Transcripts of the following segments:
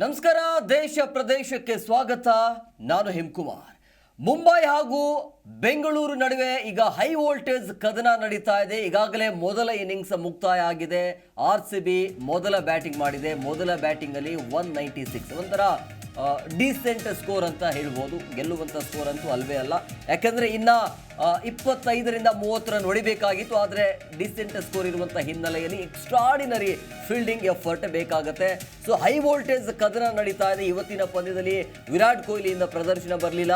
ನಮಸ್ಕಾರ, ದೇಶ ಪ್ರದೇಶಕ್ಕೆ ಸ್ವಾಗತ. ನಾನು ಹಿಮ್ಕುಮಾರ್. ಮುಂಬೈ ಹಾಗೂ ಬೆಂಗಳೂರು ನಡುವೆ ಈಗ ಹೈ ವೋಲ್ಟೇಜ್ ಕದನ ನಡೀತಾ ಇದೆ. ಈಗಾಗಲೇ ಮೊದಲ ಇನ್ನಿಂಗ್ಸ್ ಮುಕ್ತಾಯ ಆಗಿದೆ. ಆರ್ ಸಿ ಬಿ ಮೊದಲ ಬ್ಯಾಟಿಂಗ್ ಮಾಡಿದೆ. ಮೊದಲ ಬ್ಯಾಟಿಂಗ್ ಅಲ್ಲಿ ಒನ್ ನೈಂಟಿ ಸಿಕ್ಸ್. ಒಂಥರ ಡೀಸೆಂಟ್ ಸ್ಕೋರ್ ಅಂತ ಹೇಳ್ಬೋದು. ಗೆಲ್ಲುವಂಥ ಸ್ಕೋರ್ ಅಂತೂ ಅಲ್ವೇ ಅಲ್ಲ. ಯಾಕಂದ್ರೆ ಇನ್ನ ಇಪ್ಪತ್ತೈದರಿಂದ ಮೂವತ್ತು ರನ್ ಹೊಡಿಬೇಕಾಗಿತ್ತು, ಆದರೆ ಡಿಸೆಂಟ್ ಸ್ಕೋರ್ ಇರುವಂಥ ಹಿನ್ನೆಲೆಯಲ್ಲಿ ಎಕ್ಸ್ಟ್ರಾಡಿನರಿ ಫೀಲ್ಡಿಂಗ್ ಎಫರ್ಟ್ ಬೇಕಾಗುತ್ತೆ. ಸೊ ಹೈ ವೋಲ್ಟೇಜ್ ಕದನ ನಡೀತಾ ಇದೆ. ಇವತ್ತಿನ ಪಂದ್ಯದಲ್ಲಿ ವಿರಾಟ್ ಕೊಹ್ಲಿಯಿಂದ ಪ್ರದರ್ಶನ ಬರಲಿಲ್ಲ.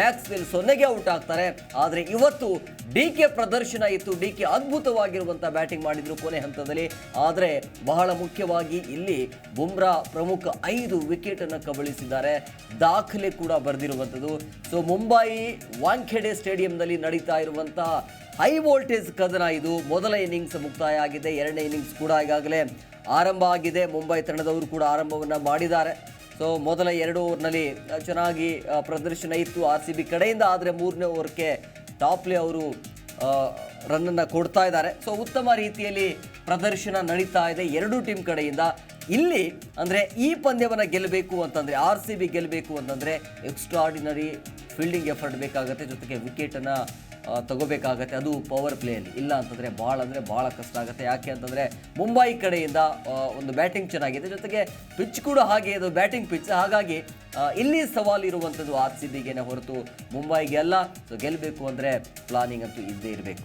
ಮ್ಯಾಕ್ಸ್ ವೆಲ್ ಸೊನ್ನೆಗೆ ಔಟ್ ಆಗ್ತಾರೆ. ಆದರೆ ಇವತ್ತು ಡಿ ಕೆ ಪ್ರದರ್ಶನ ಇತ್ತು. ಡಿ ಕೆ ಅದ್ಭುತವಾಗಿರುವಂಥ ಬ್ಯಾಟಿಂಗ್ ಮಾಡಿದ್ರು ಕೊನೆ ಹಂತದಲ್ಲಿ. ಆದರೆ ಬಹಳ ಮುಖ್ಯವಾಗಿ ಇಲ್ಲಿ ಬುಮ್ರಾ ಪ್ರಮುಖ ಐದು ವಿಕೆಟನ್ನು ಕಬಳಿಸಿದ್ದಾರೆ. ದಾಖಲೆ ಕೂಡ ಬರೆದಿರುವಂಥದ್ದು. ಸೊ ಮುಂಬೈ, ವಾಂಖೆಡೆ ಸ್ಟೇಡಿಯಂನಲ್ಲಿ ನಡೀತಾ ಇರುವಂತಹ ಹೈ ವೋಲ್ಟೇಜ್ ಕದನ ಇದು ಮೊದಲ ಇನ್ನಿಂಗ್ಸ್ ಮುಕ್ತಾಯ ಆಗಿದೆ, ಎರಡನೇ ಇನ್ನಿಂಗ್ಸ್ ಕೂಡ ಈಗಾಗಲೇ ಆರಂಭ ಆಗಿದೆ. ಮುಂಬೈ ತಂಡದವರು ಕೂಡ ಆರಂಭವನ್ನು ಮಾಡಿದ್ದಾರೆ. ಸೊ ಮೊದಲ ಎರಡು ಓವರ್ನಲ್ಲಿ ಚೆನ್ನಾಗಿ ಪ್ರದರ್ಶನ ಇತ್ತು ಆರ್ ಸಿ ಬಿ ಕಡೆಯಿಂದ. ಆದರೆ ಮೂರನೇ ಓವರ್ಗೆ ಟಾಪ್ಲೆ ಅವರು ರನ್ನನ್ನು ಕೊಡ್ತಾ ಇದ್ದಾರೆ. ಸೊ ಉತ್ತಮ ರೀತಿಯಲ್ಲಿ ಪ್ರದರ್ಶನ ನಡೀತಾ ಇದೆ ಎರಡೂ ಟೀಮ್ ಕಡೆಯಿಂದ. ಇಲ್ಲಿ ಅಂದರೆ ಈ ಪಂದ್ಯವನ್ನು ಗೆಲ್ಲಬೇಕು ಅಂತಂದರೆ ಆರ್ ಸಿ ಬಿ ಗೆಲ್ಲಬೇಕು ಅಂತಂದರೆ ಎಕ್ಸ್ಟ್ರಾಡಿನರಿ ಫೀಲ್ಡಿಂಗ್ ಎಫರ್ಟ್ ಬೇಕಾಗುತ್ತೆ, ಜೊತೆಗೆ ವಿಕೆಟನ್ನು ತಗೋಬೇಕಾಗತ್ತೆ. ಅದು ಪವರ್ ಪ್ಲೇಯಲ್ಲಿ ಇಲ್ಲ ಅಂತಂದರೆ ಭಾಳ ಅಂದರೆ ಭಾಳ ಕಷ್ಟ ಆಗುತ್ತೆ. ಯಾಕೆ ಅಂತಂದರೆ ಮುಂಬೈ ಕಡೆಯಿಂದ ಒಂದು ಬ್ಯಾಟಿಂಗ್ ಚೆನ್ನಾಗಿದೆ. ಜೊತೆಗೆ ಪಿಚ್ ಕೂಡ ಹಾಗೆ ಇದು ಬ್ಯಾಟಿಂಗ್ ಪಿಚ್ ಹಾಗಾಗಿ ಇಲ್ಲಿ ಸವಾಲು ಇರುವಂಥದ್ದು ಆರ್ ಸಿ ಬಿಗೆನೆ ಹೊರತು ಮುಂಬೈಗೆ ಅಲ್ಲ. ಸೊ ಗೆಲ್ಲಬೇಕು ಅಂದರೆ ಪ್ಲಾನಿಂಗ್ ಅಂತೂ ಇದ್ದೇ ಇರಬೇಕು.